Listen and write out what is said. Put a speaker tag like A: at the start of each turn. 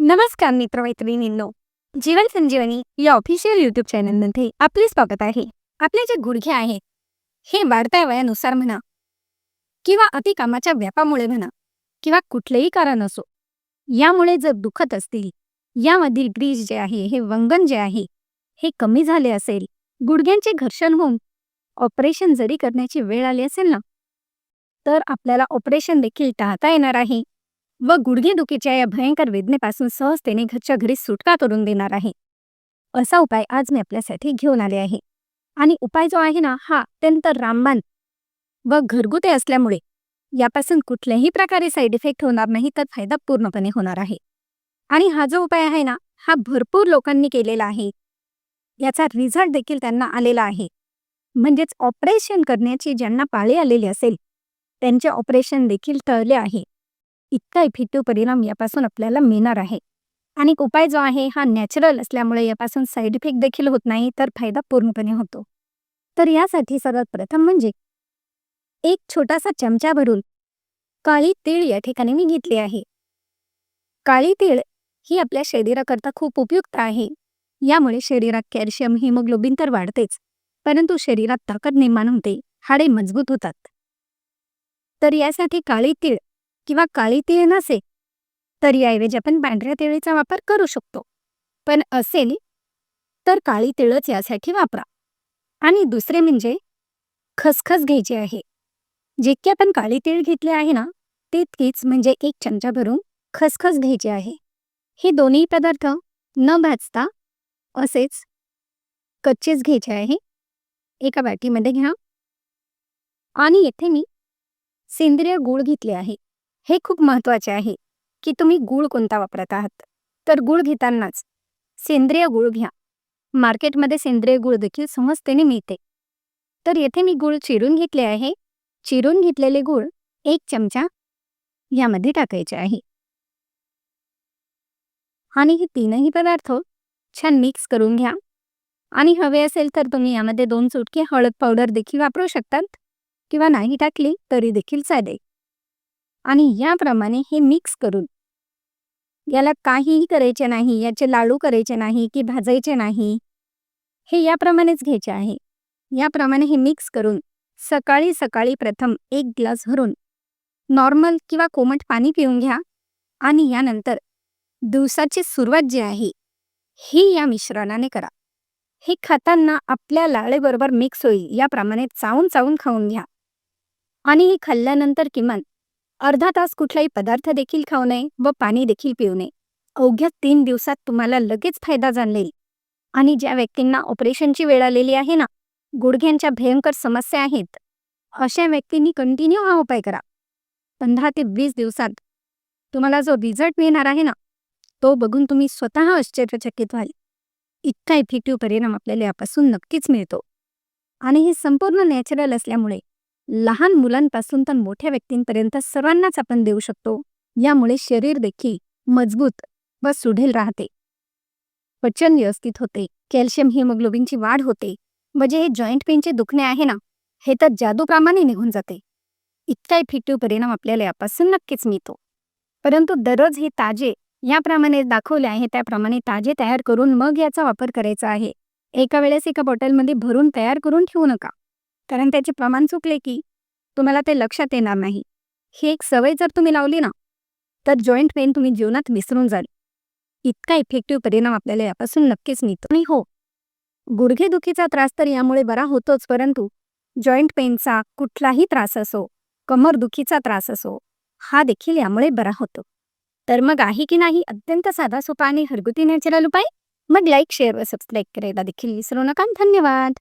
A: नमस्कार मित्रमैत्रिणींनो. जीवन संजीवनी या official YouTube चॅनलमध्ये आपले स्वागत आहे. आपले जे गुडघे आहेत हे वाढत्या वयानुसार म्हणा किंवा अति कामाच्या व्यापामुळे म्हणा किंवा कुठलेही कारण असो यामुळे जर दुखत असतील यामधील ग्रीज जे आहे हे वंगन जे आहे हे कमी झाले असेल गुडघ्यांचे घर्षण होऊन ऑपरेशन जरी करण्याची वेळ आली असेल ना तर आपल्याला ऑपरेशन देखील टाळता येणार आहे. व गुडघेदुखीच्या या भयंकर वेदनेपासून सहजतेने घरच्या घरी सुटका करून देणार आहे. असा उपाय आज मी आपल्यासाठी घेऊन आले आहे. आणि उपाय जो आहे ना हा अत्यंत रामबाण व घरगुती असल्यामुळे यापासून कुठल्याही प्रकारे साईड इफेक्ट होणार नाही तर फायदा पूर्णपणे होणार आहे. आणि हा जो उपाय आहे ना हा भरपूर लोकांनी केलेला आहे. याचा रिझल्ट देखील त्यांना आलेला आहे. म्हणजेच ऑपरेशन करण्याची ज्यांना पाळी आलेली असेल त्यांचे ऑपरेशन देखील टळले आहे. इतका इफेक्टिव्ह परिणाम यापासून आपल्याला मिळणार आहे. आणि उपाय जो आहे हा नॅचरल असल्यामुळे यापासून साईड इफेक्ट देखील होत नाही तर फायदा पूर्णपणे होतो. तर यासाठी सर्वात प्रथम म्हणजे एक छोटासा चमचा भरून काळी तीळ या ठिकाणी मी घेतली आहे. काळी तीळ ही आपल्या शरीराकरता खूप उपयुक्त आहे. यामुळे शरीरात कॅल्शियम हिमोग्लोबिन तर वाढतेच परंतु शरीरात ताकद निर्माण होते हाडे मजबूत होतात. तर यासाठी काळी तीळ किंवा काळी तीळ नसे तर याऐवजी आपण पांढऱ्या तिळीचा वापर करू शकतो. पण असेल तर काळी तिळच यासाठी वापरा. आणि दुसरे म्हणजे खसखस घ्यायची आहे. जितके आपण काळी तीळ घेतले आहे ना तितकीच म्हणजे एक चमचा भरून खसखस घ्यायची आहे. हे दोन्ही पदार्थ न भाजता असेच कच्चेच घ्यायचे आहे. एका वाटीमध्ये घ्या. आणि येथे मी सेंद्रिय गूळ घेतले आहे. हे खूप महत्त्वाचे आहे की तुम्ही गूळ कोणता वापरत आहात. तर गूळ घेतानाच सेंद्रिय गूळ घ्या. मार्केटमध्ये सेंद्रिय गूळ देखील सहजतेने मिळते. तर येथे मी गूळ चिरून घेतले आहे. चिरून घेतलेले गूळ एक चमचा यामध्ये टाकायचे आहे. आणि हे तीनही पदार्थ छान मिक्स करून घ्या. आणि हवे असेल तर तुम्ही यामध्ये दोन चुटके हळद पावडर देखील वापरू शकतात. किंवा नाही टाकली तरी देखील चालेल. आणि याप्रमाणे हे मिक्स करून. याला काहीही करायचे नाही याचे लाडू करायचे नाही की भाजायचे नाही. हे याप्रमाणेच घ्यायचे आहे. याप्रमाणे हे मिक्स करून सकाळी सकाळी प्रथम एक ग्लास भरून नॉर्मल किंवा कोमट पाणी पिऊन घ्या. आणि यानंतर दिवसाची सुरुवात जी आहे ही या मिश्रणाने करा. हे खाताना आपल्या लाळेबरोबर मिक्स होईल याप्रमाणे चावून चावून खाऊन घ्या. आणि हे खाल्ल्यानंतर किमान अर्धा तास कुठलाही पदार्थ देखील खाऊ नये व पाणी देखील पिऊ नये. अवघ्या तीन दिवसात तुम्हाला लगेच फायदा जाणलेल आणि ज्या व्यक्तींना ऑपरेशनची वेळ आलेली आहे ना गुडघ्यांच्या भयंकर समस्या आहेत अशा व्यक्तींनी कंटिन्यू हा उपाय करा. पंधरा ते वीस दिवसात तुम्हाला जो रिझल्ट मिळणार आहे ना तो बघून तुम्ही स्वतः आश्चर्यचकित व्हाल. इतका इफेक्टिव्ह परिणाम आपल्याला यापासून नक्कीच मिळतो. आणि हे संपूर्ण नॅचरल असल्यामुळे लहान मुलांपासून तर मोठ्या व्यक्तींपर्यंत सर्वांनाच आपण देऊ शकतो. यामुळे शरीर देखील मजबूत व सुढेल राहते. पचन व्यवस्थित होते. कॅल्शियम हिमोग्लोबिनची वाढ होते. म्हणजे हे जॉईंट पेनचे दुखणे आहे ना हे तर जादूप्रमाणे निघून जाते. इतका इफेक्टिव्ह परिणाम आपल्याला यापासून नक्कीच मिळतो. परंतु दररोज हे ताजे याप्रमाणे दाखवले आहे त्याप्रमाणे ताजे तयार करून मग याचा वापर करायचा आहे. एका वेळेस एका बॉटलमध्ये भरून तयार करून ठेवू नका. कारण त्याचे प्रमाण चुकले की तुम्हाला ते लक्षात येणार नाही. ही एक सवय जर तुम्ही लावली ना तर जॉईंट पेन तुम्ही जीवनात विसरून जाल. इतका इफेक्टिव्ह परिणाम आपल्याला यापासून नक्कीच मिळतो. आणि हो गुडघेदुखीचा त्रास तर यामुळे बरा होतोच परंतु जॉईंट पेनचा कुठलाही त्रास असो कमरदुखीचा त्रास असो हा देखील यामुळे बरा होतो. तर मग आहे की नाही अत्यंत साधा सोपा आणि घरगुती नॅचरल उपाय? मग लाईक शेअर व सबस्क्राईब करायला देखील विसरू नका. धन्यवाद!